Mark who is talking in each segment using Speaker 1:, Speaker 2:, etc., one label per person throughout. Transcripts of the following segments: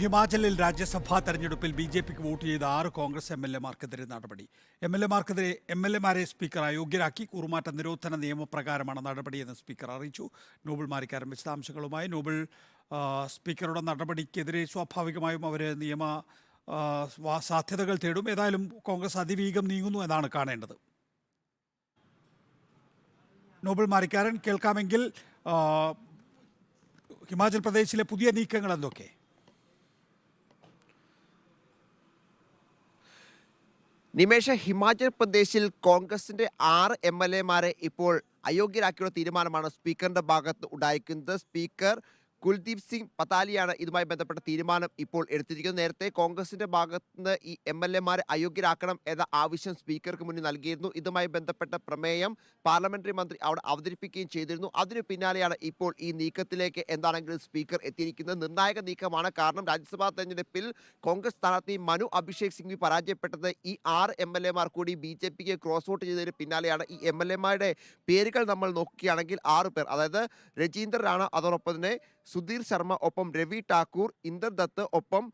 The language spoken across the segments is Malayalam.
Speaker 1: ഹിമാചലിൽ രാജ്യസഭാ തെരഞ്ഞെടുപ്പിൽ ബി ജെ പിക്ക് വോട്ട് ചെയ്ത ആറ് കോൺഗ്രസ് എം എൽ എമാർക്കെതിരെ നടപടി. എം എൽ എമാർക്കെതിരെ എം എൽ എമാരെ സ്പീക്കർ അയോഗ്യരാക്കി കൂറുമാറ്റ നിരോധന നിയമപ്രകാരമാണ് നടപടിയെന്ന് സ്പീക്കർ അറിയിച്ചു. നോബിൾ മാരിക്കാരൻ വിശദാംശങ്ങളുമായി. നോബിൾ സ്പീക്കറുടെ നടപടിക്കെതിരെ സ്വാഭാവികമായും അവർ നിയമ സാധ്യതകൾ തേടും. ഏതായാലും കോൺഗ്രസ് അതിവേഗം നീങ്ങുന്നു എന്നാണ് കാണേണ്ടത്. നോബിൾ മാരിക്കാരൻ കേൾക്കാമെങ്കിൽ ഹിമാചൽ പ്രദേശിലെ പുതിയ നീക്കങ്ങൾ എന്തൊക്കെ?
Speaker 2: നിമേഷ ഹിമാചൽ പ്രദേശിൽ കോൺഗ്രസിന്റെ ആറ് എം എൽ എമാരെ ഇപ്പോൾ അയോഗ്യരാക്കിയുള്ള തീരുമാനമാണ് സ്പീക്കറിന്റെ ഭാഗത്ത് ഉണ്ടായിരിക്കുന്നത്. സ്പീക്കർ കുൽദീപ് സിംഗ് പതാലിയാണ് ഇതുമായി ബന്ധപ്പെട്ട തീരുമാനം ഇപ്പോൾ എടുത്തിരിക്കുന്നത്. നേരത്തെ കോൺഗ്രസിന്റെ ഭാഗത്ത് നിന്ന് ഈ എം എൽ എമാരെ അയോഗ്യരാക്കണം എന്ന ആവശ്യം സ്പീക്കർക്ക് മുന്നിൽ നൽകിയിരുന്നു. ഇതുമായി ബന്ധപ്പെട്ട പ്രമേയം പാർലമെന്ററി മന്ത്രി അവിടെ അവതരിപ്പിക്കുകയും ചെയ്തിരുന്നു. അതിനു പിന്നാലെയാണ് ഇപ്പോൾ ഈ നീക്കത്തിലേക്ക് എന്താണെങ്കിലും സ്പീക്കർ എത്തിയിരിക്കുന്നത്. നിർണായക നീക്കമാണ്. കാരണം രാജ്യസഭാ തെരഞ്ഞെടുപ്പിൽ കോൺഗ്രസ് സ്ഥാനാർത്ഥി മനു അഭിഷേക് സിംഗ്വി പരാജയപ്പെട്ടത് ഈ ആറ് എം എൽ എമാർ കൂടി ബി ജെ പിക്ക് ക്രോസ് വോട്ട് ചെയ്തതിന് പിന്നാലെയാണ് ഈ എം എൽ എമാരുടെ പേരുകൾ നമ്മൾ നോക്കുകയാണെങ്കിൽ ആറ് പേർ. അതായത് രജീന്ദർ റാണ അതോടൊപ്പം തന്നെ സുധീർ ശർമ്മ ഒപ്പം രവി ടാക്കൂർ ഇന്ദർ ദത്ത് ഒപ്പം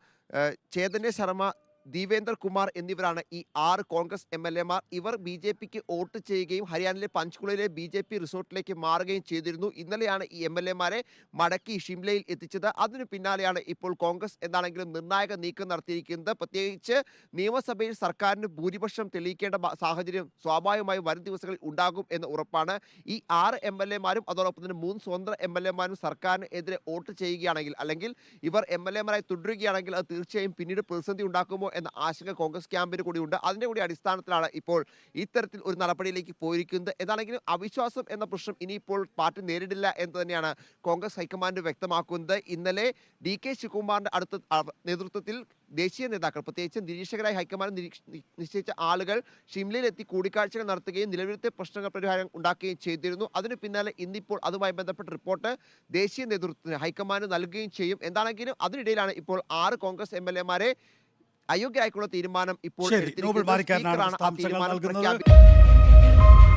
Speaker 2: ചേതന്യ ശർമ്മ ദീപേന്ദർ കുമാർ എന്നിവരാണ് ഈ ആറ് കോൺഗ്രസ് എം എൽ എമാർ ഇവർ ബി ജെ പിക്ക് വോട്ട് ചെയ്യുകയും ഹരിയാനയിലെ പഞ്ച്കുളയിലെ ബി ജെ പി റിസോർട്ടിലേക്ക് മാറുകയും ചെയ്തിരുന്നു. ഇന്നലെയാണ് ഈ എം എൽ എമാരെ മടക്കി ഷിംലയിൽ എത്തിച്ചത്. അതിനു പിന്നാലെയാണ് ഇപ്പോൾ കോൺഗ്രസ് എന്താണെങ്കിലും നിർണായക നീക്കം നടത്തിയിരിക്കുന്നത്. പ്രത്യേകിച്ച് നിയമസഭയിൽ സർക്കാരിന് ഭൂരിപക്ഷം തെളിയിക്കേണ്ട സാഹചര്യം സ്വാഭാവികമായും വരും ദിവസങ്ങളിൽ ഉണ്ടാകും എന്ന് ഉറപ്പാണ്. ഈ ആറ് എം എൽ എമാരും അതോടൊപ്പം തന്നെ മൂന്ന് സ്വതന്ത്ര എം എൽ എമാരും സർക്കാരിന് എതിരെ വോട്ട് ചെയ്യുകയാണെങ്കിൽ അല്ലെങ്കിൽ ഇവർ എം എൽ എമാരായി തുടരുകയാണെങ്കിൽ അത് തീർച്ചയായും പിന്നീട് പ്രതിസന്ധി ഉണ്ടാക്കുമോ എന്ന ആശങ്ക കോൺഗ്രസ് ക്യാമ്പിന് കൂടി ഉണ്ട് അതിന്റെ കൂടി അടിസ്ഥാനത്തിലാണ് ഇപ്പോൾ ഇത്തരത്തിൽ ഒരു നടപടിയിലേക്ക് പോയിരിക്കുന്നത്. ഏതാണെങ്കിലും അവിശ്വാസം എന്ന പ്രശ്നം ഇനിയിപ്പോൾ പാർട്ടി നേരിടില്ല എന്ന് തന്നെയാണ് കോൺഗ്രസ് ഹൈക്കമാൻഡ് വ്യക്തമാക്കുന്നത്. ഇന്നലെ ഡി കെ ശിവകുമാറിന്റെ അടുത്ത നേതൃത്വത്തിൽ ദേശീയ നേതാക്കൾ പ്രത്യേകിച്ച് നിരീക്ഷകരായി ഹൈക്കമാൻഡ് നിശ്ചയിച്ച ആളുകൾ ഷിംലയിലെത്തി കൂടിക്കാഴ്ചകൾ നടത്തുകയും നിലവിലത്തെ പ്രശ്നങ്ങൾ പരിഹാരം ഉണ്ടാക്കുകയും ചെയ്തിരുന്നു. അതിന് പിന്നാലെ ഇന്നിപ്പോൾ അതുമായി ബന്ധപ്പെട്ട റിപ്പോർട്ട് ദേശീയ നേതൃത്വത്തിന് ഹൈക്കമാൻഡ് നൽകുകയും ചെയ്യും. എന്താണെങ്കിലും അതിനിടയിലാണ് ഇപ്പോൾ ആറ് കോൺഗ്രസ് എം എൽ എമാരെ അയോഗ്യരായിക്കുള്ള തീരുമാനം ഇപ്പോൾ എടുത്തിരിക്കുന്നത് ആ തീരുമാനം പ്രഖ്യാപിക്കുന്നത്